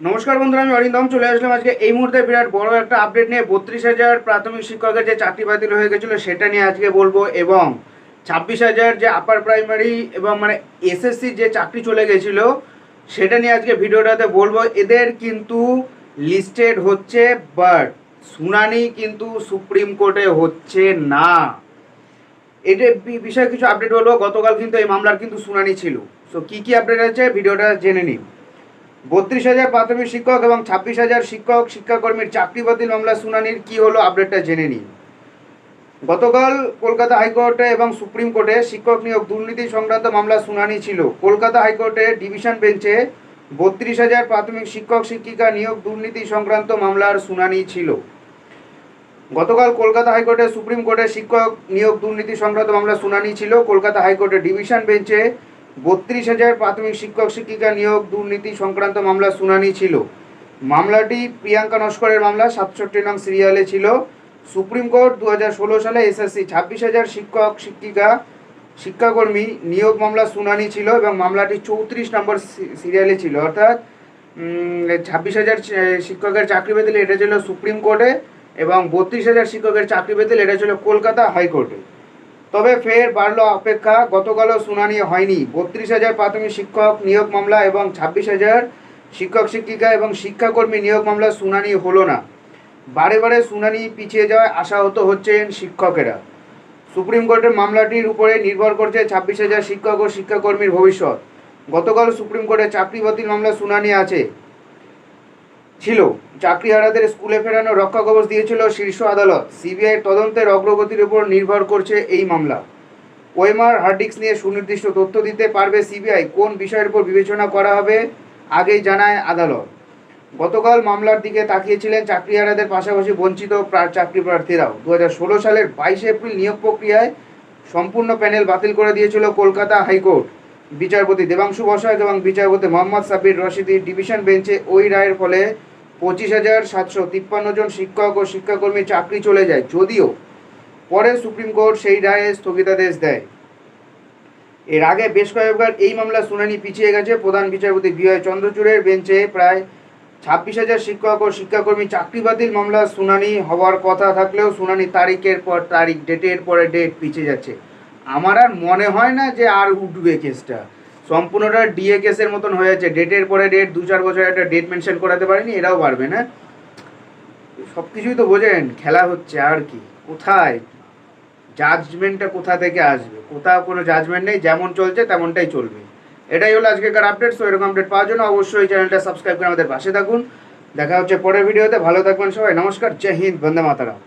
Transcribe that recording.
নমস্কার বন্ধুরা, আমি অরিন্দম, চলে আসলাম আজকে এই মুহূর্তে বিরাট বড় একটা আপডেট নিয়ে। বত্রিশ হাজার প্রাথমিক শিক্ষকের যে চাকরি বাতিল হয়ে গেছিল, সেটা নিয়ে আজকে বলব। এবং ছাব্বিশ হাজার যে আপার প্রাইমারি এবং মানে এসএসসি যে চাকরি চলে গেছিল, সেটা নিয়ে আজকে ভিডিওটাতে বলব। এদের কিন্তু লিস্টেড হচ্ছে বাট শুনানি কিন্তু সুপ্রিম কোর্টে হচ্ছে না। এটা বিষয়ে কিছু আপডেট বলব গতকাল কিন্তু এই মামলার কিন্তু শুনানি ছিল। সো কী কী আপডেট আছে, ভিডিওটা জেনে নিন। বত্রিশ হাজার প্রাথমিক শিক্ষক এবং ছাব্বিশ হাজার শিক্ষক, শিক্ষাকর্মীর চাকরি বাতিল মামলা শুনানির কি হলো আপডেটটা জেনে নিন। গতকাল কলকাতা হাইকোর্টে এবং সুপ্রিম কোর্টে শিক্ষক নিয়োগ দুর্নীতি সংক্রান্ত মামলা শুনানি ছিল। কলকাতা হাইকোর্টে ডিভিশন বেঞ্চে বত্রিশ হাজার প্রাথমিক শিক্ষক, শিক্ষিকা নিয়োগ দুর্নীতি সংক্রান্ত মামলার শুনানি ছিল। গতকাল কলকাতা হাইকোর্টে সুপ্রিম কোর্টে শিক্ষক নিয়োগ দুর্নীতি সংক্রান্ত মামলা শুনানি ছিল। কলকাতা হাইকোর্টে ডিভিশন বেঞ্চে বত্রিশ হাজার প্রাথমিক শিক্ষক শিক্ষিকা নিয়োগ, দুর্নীতি সংক্রান্ত মামলা, শুনানি ছিল। মামলাটি প্রিয়াঙ্কা নস্করের মামলা, সাতষট্টি নং সিরিয়ালে ছিল। সুপ্রিম কোর্ট দু হাজার ষোলো সালে এসএসসি, ছাব্বিশ হাজার শিক্ষক, শিক্ষিকা, শিক্ষাকর্মী নিয়োগ মামলা, শুনানি ছিল এবং মামলাটি চৌত্রিশ নম্বর সিরিয়ালে ছিল। অর্থাৎ ছাব্বিশ হাজার শিক্ষকের চাকরি বাতিল এটা ছিল সুপ্রিম কোর্টে এবং বত্রিশ হাজার শিক্ষকের চাকরি বাতিল এটা ছিল কলকাতা হাইকোর্টে। তবে ফের বাড়লো অপেক্ষা, গতকালও শুনানি হয়নি। বত্রিশ হাজার প্রাথমিক শিক্ষক নিয়োগ মামলা এবং ছাব্বিশ হাজার শিক্ষক, শিক্ষিকা এবং শিক্ষাকর্মী নিয়োগ মামলা শুনানি হলো না। বারে বারে শুনানি পিছিয়ে যাওয়ায় আশাহত হচ্ছেন শিক্ষকেরা। সুপ্রিম কোর্টের মামলাটির উপরে নির্ভর করছে ছাব্বিশ হাজার শিক্ষক ও শিক্ষাকর্মীর ভবিষ্যৎ। গতকাল সুপ্রিম কোর্টে চাকরি বাতিল মামলা শুনানি আছে। ছিল। চাকরিহারাদের স্কুলে ফেরানো রক্ষা কবচ দিয়েছিল শীর্ষ আদালত। সিবিআই তদন্তের অগ্রগতির উপর নির্ভর করছে এই মামলা। ওয়েমার হার্ডিক্স নিয়ে সুনির্দিষ্ট তথ্য দিতে পারবে সিবিআই। কোন বিষয়ের উপর বিবেচনা করা হবে, আগেই জানায় আদালত। গতকাল মামলার দিকে তাকিয়েছিলেন চাকরিহারাদের পাশাপাশি বঞ্চিত চাকরি প্রার্থীরাও দু হাজার ষোলো সালের বাইশে এপ্রিল নিয়োগ প্রক্রিয়ায় সম্পূর্ণ প্যানেল বাতিল করে দিয়েছিল কলকাতা হাইকোর্ট। বিচারপতি দেবাংশু বসাক এবং বিচারপতি মোহাম্মদ সাবির রশিদির ডিভিশন বেঞ্চে ওই রায়ের ফলে পঁচিশ হাজার সাতশো তিপ্পান্ন জন শিক্ষক ও শিক্ষাকর্মী চাকরি চলে যায়, যদিও পরে সুপ্রিম কোর্ট সেই রায়ে স্থগিতাদেশ দেয়। এর আগে বেশ কয়েকবার এই মামলা শুনানি পিছিয়ে গেছে। প্রধান বিচারপতি বিজয় চন্দ্রচূড়ের বেঞ্চে প্রায় ছাব্বিশ হাজার শিক্ষক ও শিক্ষাকর্মী চাকরি বাতিল মামলা শুনানি হওয়ার কথা থাকলেও শুনানি তারিখের পর তারিখ, ডেটের পরে ডেট পিছিয়ে যাচ্ছে। আমার আর মনে হয় না যে আর উঠবে কেসটা। সম্পূর্ণটা ডিএ কেসের মতন হয়ে যাচ্ছে ডেটের পরে ডেট দু চার বছর একটা ডেট মেনশন করাতে পারেনি, এরাও পারবে না। সব কিছুই তো বোঝেন, খেলা হচ্ছে, আর কি? কোথায়? জাজমেন্টটা কোথা থেকে আসবে? কোথাও কোনো জাজমেন্ট নেই, যেমন চলছে তেমনটাই চলবে। এটাই হলো আজকেকার আপডেট সো এরকম আপডেট পাওয়ার জন্য অবশ্যই চ্যানেলটা সাবস্ক্রাইব করে আমাদের পাশে থাকুন। দেখা হচ্ছে পরের ভিডিওতে ভালো থাকবেন সবাই, নমস্কার, জয় হিন্দ, বন্দে মাতারাম।